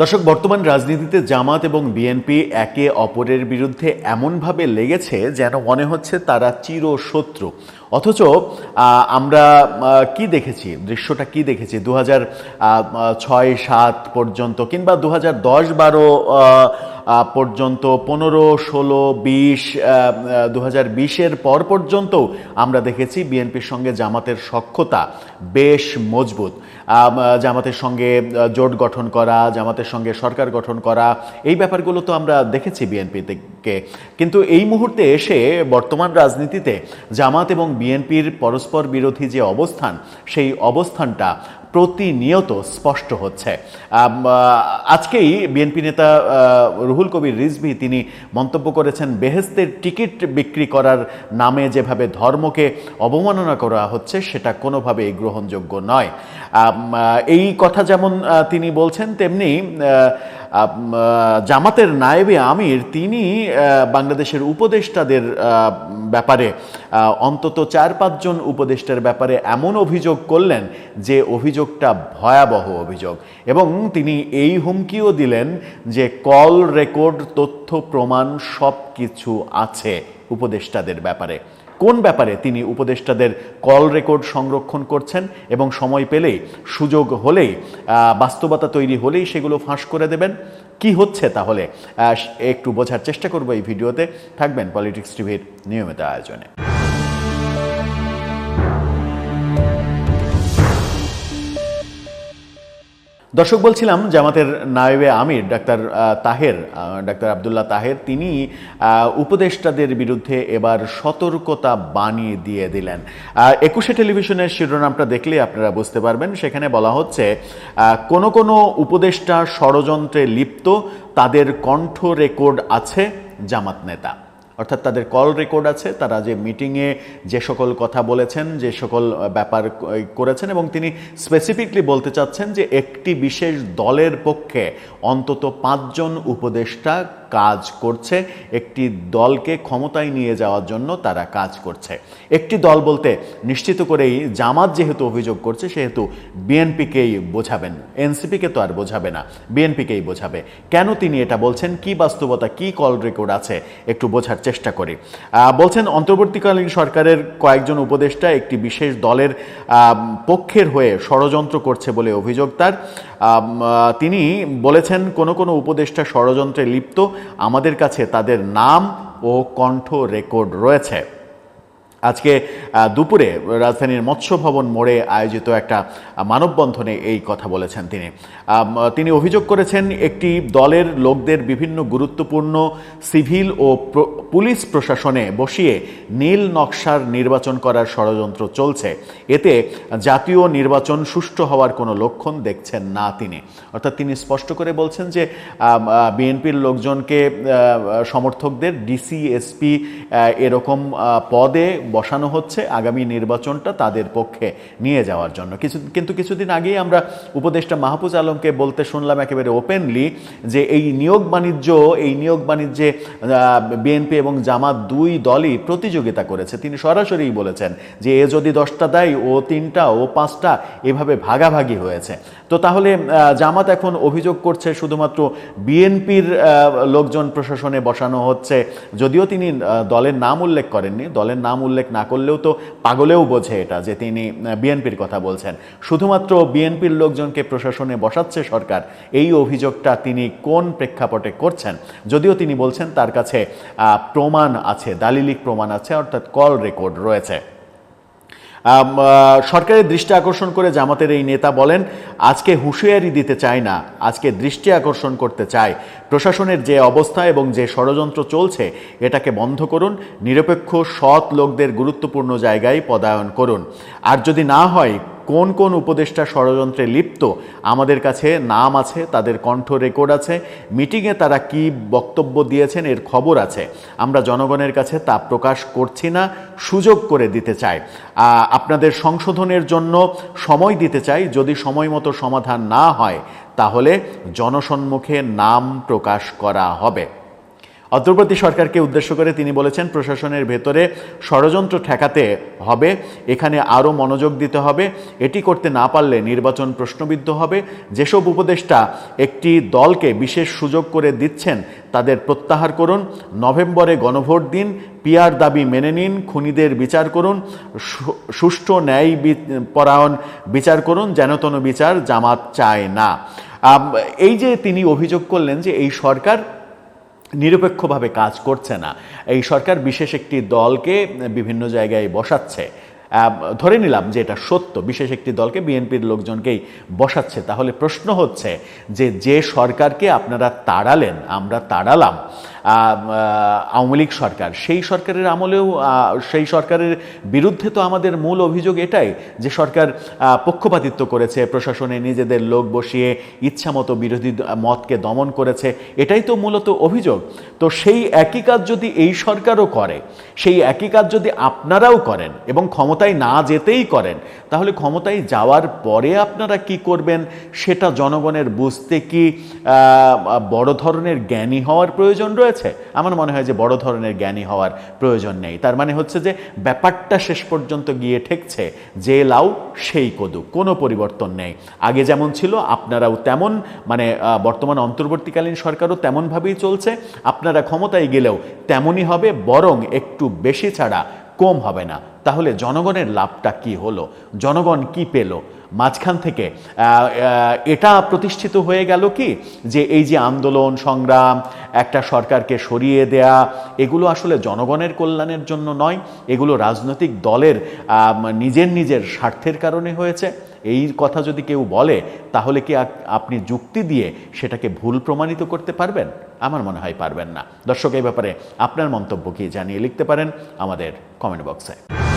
দর্শক, বর্তমান রাজনীতিতে জামাত এবং বিএনপি একে অপরের বিরুদ্ধে এমনভাবে লেগেছে যেন মনে হচ্ছে তারা চিরশত্রু। অথচ আমরা কি দেখেছি? দৃশ্যটা কি দেখেছি? দু হাজার ছয়, সাত পর্যন্ত কিংবা দু হাজার দশ বারো পর্যন্ত, পনেরো, ষোলো, বিশ দু হাজার বিশের পর পর্যন্ত আমরা দেখেছি বিএনপির সঙ্গে জামাতের সখ্যতা বেশ মজবুত। জামাতের সঙ্গে জোট গঠন করা, জামাতের সঙ্গে সরকার গঠন করা, এই ব্যাপারগুলো তো আমরা দেখেছি বিএনপি থেকে। কিন্তু এই মুহূর্তে এসে বর্তমান রাজনীতিতে জামাত এবং বিএনপির পরস্পর বিরোধী যে অবস্থান সেই অবস্থানটা প্রতিনিয়ত স্পষ্ট হচ্ছে। আজকেই বিএনপি নেতা রুহুল কবির রিজভি তিনি মন্তব্য করেছেন, বেহেস্তের টিকিট বিক্রি করার নামে যেভাবে ধর্মকে অবমাননা করা হচ্ছে, সেটা কোনোভাবেই গ্রহণযোগ্য নয়। এই কথা যেমন তিনি বলছেন, তেমনি জামাতের নায়েবে আমির, তিনি বাংলাদেশের উপদেষ্টাদের ব্যাপারে অন্তত চার পাঁচজন উপদেষ্টার ব্যাপারে এমন অভিযোগ করলেন যে অভিযোগটা ভয়াবহ অভিযোগ। এবং তিনি এই হুমকিও দিলেন যে কল রেকর্ড, তথ্য, প্রমাণ সব কিছু আছে উপদেষ্টাদের ব্যাপারে। কোন ব্যাপারে তিনি উপদেষ্টাদের কল রেকর্ড সংরক্ষণ করছেন এবং সময় পেলেই, সুযোগ হলেই বাস্তবতা তৈরি হলেই সেগুলো ফাঁস করে দেবেন? কি হচ্ছে তাহলে? একটু বোঝার চেষ্টা করব এই ভিডিওতে। থাকবেন পলিটিক্স টিভির নিয়মিত আয়োজনে। দর্শক বলছিলাম, জামাতের নায়েবে আমির ডাক্তার তাহের ডাক্তার আবদুল্লাহ তাহের, তিনি উপদেষ্টাদের বিরুদ্ধে এবার সতর্কতা বানিয়ে দিয়ে দিলেন। একুশে টেলিভিশনের শিরোনামটা দেখলে আপনারা বুঝতে পারবেন। সেখানে বলা হচ্ছে কোনো কোনো উপদেষ্টা ষড়যন্ত্রে লিপ্ত, তাদের কণ্ঠ রেকর্ড আছে জামাত নেতা। অর্থাৎ তাদের কল রেকর্ড আছে, তারা যে মিটিংয়ে যে সকল কথা বলেছেন, যে সকল ব্যাপার করেছেন এবং তিনি স্পেসিফিকলি বলতে চাচ্ছেন যে একটি বিশেষ দলের পক্ষে অন্তত পাঁচজন উপদেষ্টা কাজ করছে, একটি দলকে ক্ষমতায় নিয়ে যাওয়ার জন্য তারা কাজ করছে। একটি দল বলতে নিশ্চিত করেই জামাত যেহেতু অভিযোগ করছে, সেহেতু বিএনপিকেই বোঝাবেন। এনসিপিকে তো আর বোঝাবে না, বিএনপিকেই বোঝাবে। কেন তিনি এটা বলছেন? কি বাস্তবতা, কি কল রেকর্ড আছে? একটু বোঝার চেষ্টা করি। বলছেন, অন্তর্বর্তীকালীন সরকারের কয়েকজন উপদেষ্টা একটি বিশেষ দলের পক্ষের হয়ে ষড়যন্ত্র করছে বলে অভিযোগ তার। তিনি বলেছেন, কোনো কোনো উপদেষ্টা ষড়যন্ত্রে লিপ্ত আমাদের কাছে তাদের নাম ও কণ্ঠ রেকর্ড রয়েছে। আজকে দুপুরে রাজধানীর মৎস্য ভবন মোড়ে আয়োজিত একটা মানববন্ধনে এই কথা বলেছেন তিনি। তিনি অভিযোগ করেছেন একটি দলের লোকদের বিভিন্ন গুরুত্বপূর্ণ সিভিল ও পুলিশ প্রশাসনে বসিয়ে নীল নকশার নির্বাচন করার ষড়যন্ত্র চলছে। এতে জাতীয় নির্বাচন সুষ্ঠু হওয়ার কোনো লক্ষণ দেখছেন না তিনি। অর্থাৎ তিনি স্পষ্ট করে বলছেন যে বিএনপির লোকজনকে সমর্থকদের ডিসি এসপি এরকম পদে বসানো হচ্ছে আগামী নির্বাচনটা তাদের পক্ষে নিয়ে যাওয়ার জন্য। কিছু, কিন্তু কিছুদিন আগেই আমরা উপদেষ্টা মাহফুজ আলমকে বলতে শুনলাম একেবারে ওপেনলি যে এই নিয়োগ বাণিজ্য, এই নিয়োগ বাণিজ্যে বিএনপি এবং জামাত দুই দলই প্রতিযোগিতা করেছে। তিনি সরাসরিই বলেছেন যে এ যদি দশটা দেয়, ও তিনটা, ও পাঁচটা, এভাবে ভাগাভাগি হয়েছে। তো তাহলে জামাত এখন অভিযোগ করছে শুধুমাত্র বিএনপির লোকজন প্রশাসনে বসানো হচ্ছে, যদিও তিনি দলের নাম উল্লেখ করেননি। দলের নাম উল্লেখ না করলেও তো পাগলেও বোঝে এটা যে তিনি বিএনপির কথা বলছেন। শুধুমাত্র বিএনপির লোকজনকে প্রশাসনে বসাচ্ছে সরকার, এই অভিযোগটা তিনি কোন প্রেক্ষাপটে করছেন? যদিও তিনি বলছেন তার কাছে প্রমাণ আছে, দালিলিক প্রমাণ আছে, অর্থাৎ কল রেকর্ড রয়েছে। সরকারের দৃষ্টি আকর্ষণ করে জামাতের এই নেতা বলেন, আজকে হুঁশিয়ারি দিতে চায় না, আজকে দৃষ্টি আকর্ষণ করতে চায়। প্রশাসনের যে অবস্থা এবং যে ষড়যন্ত্র চলছে, এটাকে বন্ধ করুন, নিরপেক্ষ সৎ লোকদের গুরুত্বপূর্ণ জায়গায় পদায়ন করুন। আর যদি না হয় কোন কোন উপদেষ্টা ষড়যন্ত্রে লিপ্ত, আমাদের কাছে নাম আছে, তাদের কণ্ঠ রেকর্ড আছে, মিটিংয়ে তারা কি বক্তব্য দিয়েছেন এর খবর আছে। আমরা জনগণের কাছে তা প্রকাশ করছি না, সুযোগ করে দিতে চাই। আপনাদের সংশোধনের জন্য সময় দিতে চাই, যদি সময় মতো সমাধান না হয়, তাহলে জনসম্মুখে নাম প্রকাশ করা হবে। অন্তর্বর্তী সরকারকে উদ্দেশ্য করে তিনি বলেছেন, প্রশাসনের ভেতরে ষড়যন্ত্র ঠেকাতে হবে, এখানে আরও মনোযোগ দিতে হবে, এটি করতে না পারলে নির্বাচন প্রশ্নবিদ্ধ হবে, যেসব উপদেষ্টা একটি দলকে বিশেষ সুযোগ করে দিচ্ছেন তাদের প্রত্যাহার করুন, নভেম্বরে গণভোট দিন পিয়ার দাবি মেনে নিন, খুনিদের বিচার করুন সুষ্ঠু ন্যায় পরায়ণ বিচার করুন, যেনতন বিচার জামাত চায় না। এই যে তিনি অভিযোগ করলেন যে এই সরকার নিরপেক্ষভাবে কাজ করছে না। এই সরকার বিশেষ একটি দলকে বিভিন্ন জায়গায় বসাচ্ছে। ধরে নিলাম যে এটা সত্য, বিশেষ একটি দলকে বিএনপির লোকজনকেই বসাচ্ছে। তাহলে প্রশ্ন হচ্ছে যে যে সরকারকে আপনারা তাড়ালেন, আমরা তাড়ালাম আওয়ামী লীগ সরকার, সেই সরকারের আমলেও সেই সরকারের বিরুদ্ধে তো আমাদের মূল অভিযোগ এটাই যে সরকার পক্ষপাতিত্ব করেছে, প্রশাসনে নিজেদের লোক বসিয়ে ইচ্ছামতো বিরোধী মতকে দমন করেছে, এটাই তো মূলত অভিযোগ। তো সেই একই কাজ যদি এই সরকারও করে, সেই একই কাজ যদি আপনারাও করেন এবং ক্ষমতায় না যেতেই করেন, তাহলে ক্ষমতায় যাওয়ার পরে আপনারা কি করবেন? সেটা জনগণের বুঝতে কি বড় ধরনের জ্ঞানী হওয়ার প্রয়োজন রয়েছে? আমার মনে হয় যে বড় ধরনের জ্ঞানী হওয়ার প্রয়োজন নেই। তার মানে হচ্ছে যে ব্যাপারটা শেষ পর্যন্ত গিয়ে ঠেকছে, যে লাউ সেই কদু, কোনো পরিবর্তন নেই। আগে যেমন ছিল, আপনারাও তেমন মানে বর্তমান অন্তর্বর্তীকালীন সরকারও তেমনভাবেই চলছে। আপনারা ক্ষমতায় গেলেও তেমনই হবে, বরং একটু বেশি ছাড়া কম হবে না। তাহলে জনগণের লাভটা কি হলো? জনগণ কি পেল? মাঝখান থেকে এটা প্রতিষ্ঠিত হয়ে গেল কি? যে এই যে আন্দোলন, সংগ্রাম, একটা সরকারকে সরিয়ে দেয়া, এগুলো আসলে জনগণের কল্যাণের জন্য নয়, এগুলো রাজনৈতিক দলের নিজের নিজের স্বার্থের কারণে হয়েছে। এই কথা যদি কেউ বলে, তাহলে কি আপনি যুক্তি দিয়ে সেটাকে ভুল প্রমাণিত করতে পারবেন? আমার মনে হয় পারবেন না। দর্শক, এই ব্যাপারে আপনার মন্তব্য কি জানিয়ে লিখতে পারেন আমাদের কমেন্ট বক্সে